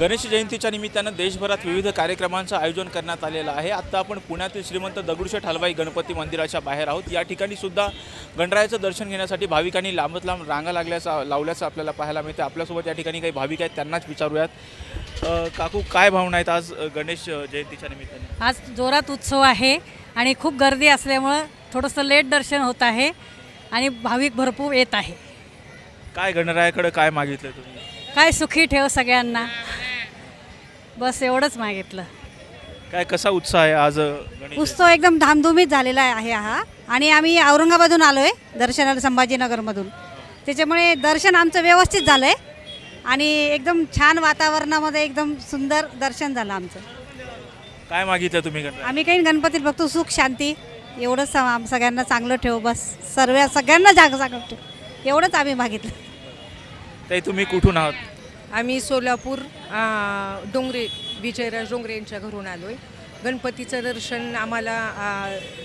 गणेश जयंतीच्या निमित्तानं देशभरात विविध कार्यक्रमांचं आयोजन करण्यात आलेलं आहे. आत्ता आपण पुण्यातील श्रीमंत दगडूशेठ हलवाई गणपती मंदिराच्या बाहेर आहोत. या ठिकाणी सुद्धा गणरायाचं दर्शन घेण्यासाठी भाविकांनी लांबत लांब रांगा लागल्याचं लावल्याचं आपल्याला पाहायला मिळतं आपल्यासोबत या ठिकाणी काही भाविक आहेत त्यांनाच विचारूयात. काकू काय भावना आहेत आज गणेश जयंतीच्या निमित्ताने? आज जोरात उत्सव आहे आणि खूप गर्दी असल्यामुळं थोडंसं लेट दर्शन होत आहे आणि भाविक भरपूर येत आहे. काय गणरायाकडे काय मागितलं तुम्ही? काय सुखी ठेव सगळ्यांना. बस एवढंच मागितलं. काय कसा उत्साह आहे आज गणेश उत्सव एकदम धामधुमीत झालेला आहे हा. आणि आम्ही औरंगाबादून आलो आहे दर्शनाला संभाजीनगरमधून. त्याच्यामुळे दर्शन आमचं व्यवस्थित झालं आहे आणि एकदम छान वातावरणामध्ये एकदम सुंदर दर्शन झालं आमचं. काय मागितलं तुम्ही आम्ही काही गणपतीत बघतो सुख शांती. एवढंच स- आम सगळ्यांना चांगलं ठेव बस. सर्व सगळ्यांना जाग चांगलं ठेव. एवढंच आम्ही मागितलं. ताई तुम्ही कुठून आहात? आम्ही सोलापूर डोंगरे विजयराज डोंगरे यांच्या घरून आलो आहे गणपतीचं दर्शन आम्हाला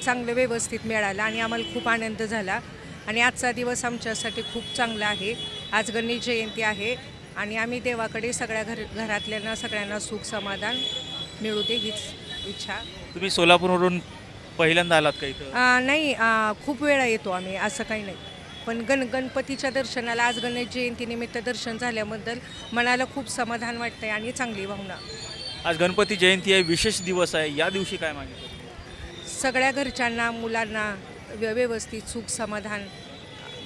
चांगलं व्यवस्थित मिळालं आणि आम्हाला खूप आनंद झाला. आणि आजचा दिवस आमच्यासाठी खूप चांगला आहे. आज गणेश जयंती आहे आणि आम्ही देवाकडे सगळ्या घर घरातल्यांना सगळ्यांना सुख समाधान मिळू दे हीच इच्छा. तुम्ही सोलापूरवरून पहिल्यांदा आलात का इथं? नाही खूप वेळा येतो आम्ही असं काही नाही. पण गण गणपतीच्या दर्शनाला आज गणेश जयंतीनिमित्त दर्शन झाल्याबद्दल मनाला खूप समाधान वाटतंय आणि चांगली भावना. आज गणपती जयंती आहे विशेष दिवस आहे. या दिवशी काय मागितलं? सगळ्या घरच्यांना मुलांना व्य- व्यवस्थित सुख समाधान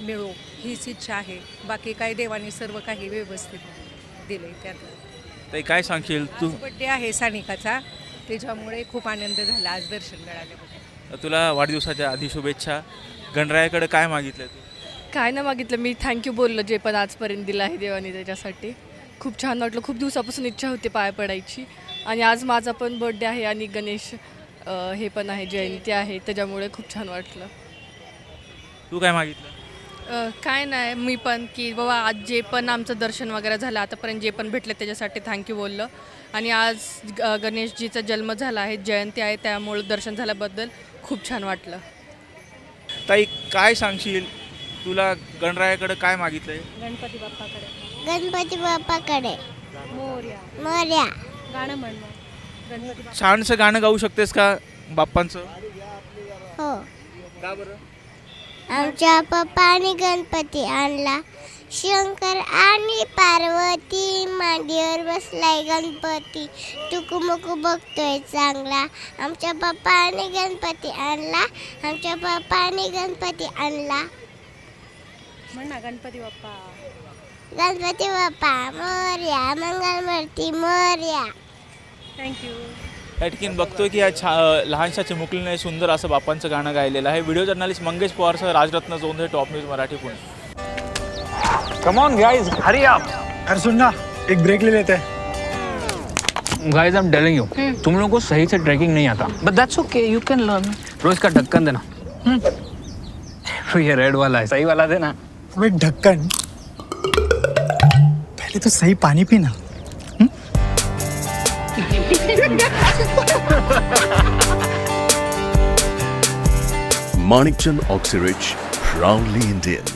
मिळो हीच इच्छा आहे. बाकी काय देवाने सर्व काही व्यवस्थित दिले त्यात. ताई काय सांगशील तू? बड्डे आहे सानिकाचा. त्याच्यामुळे खूप आनंद झाला आज दर्शन मिळाल्याबद्दल. तुला वाढदिवसाच्या आधी शुभेच्छा. गणरायाकडे काय मागितलं तू? काय नाही मागितलं. मी थँक्यू बोललो जे पण आजपर्यंत दिलं आहे देवाने त्याच्यासाठी. खूप छान वाटलं. खूप दिवसापासून इच्छा होती पाया पडायची. आणि आज माझा पण बर्थडे आहे आणि गणेश अं, हे पण आहे जयंती आहे. त्याच्यामुळे खूप छान वाटलं. तू काय मागितलं? अ, काय नाही. मी पण की बाबा आज जे पण आमचं दर्शन वगैरे झालं आतापर्यंत जे पण भेटलं त्याच्यासाठी थँक्यू बोललं. आणि आज ग- गणेशजीचा जन्म झाला आहे जयंती आहे त्यामुळे दर्शन झाल्याबद्दल खूप छान वाटलं. ताई काय सांगशील? तुला गणरायाकडे काय मागितलंय? गणपती बाप्पाकडे. गणपती बाप्पाकडे. मोर्या. मोर्या. गाणं गणपती छानसं गाणं गाऊ शकतेस का बाप्पांचं? हो. का बरं? आमच्या पप्पाने गणपती आणला. शंकर आणि पार्वती मांडीवर बसलाय गणपती. टुकुमुकू बघतोय चांगला. आमच्या पप्पाने गणपती आणला. आमच्या पप्पाने गणपती आणला. म्हण ना गणपती बाप्पा. गणपती बाप्पा मोर्या मंगलमूर्ती मोर्या. थँक्यू ठिकाणी बघतोय की या छा लहानशा चिमुकलीने सुंदर असं बाप्पांचं गाणं गायलेलं आहे. Video journalist Mangesh पवारसह Rajratna Jondhe top news Marathi Pune. Come on guys hurry up अरे सुन ना एक ब्रेक ले लेते. हैं guys I am telling you तुम लोगों को सही से ट्रैकिंग नहीं आता. But that's okay you can learn रोज का ढक्कन देना. हम्म। तो ये रेड वाला है सही वाला देना. अबे ढक्कन पहले तो सही पानी पीना Manikchand Oxyrich, proudly Indian.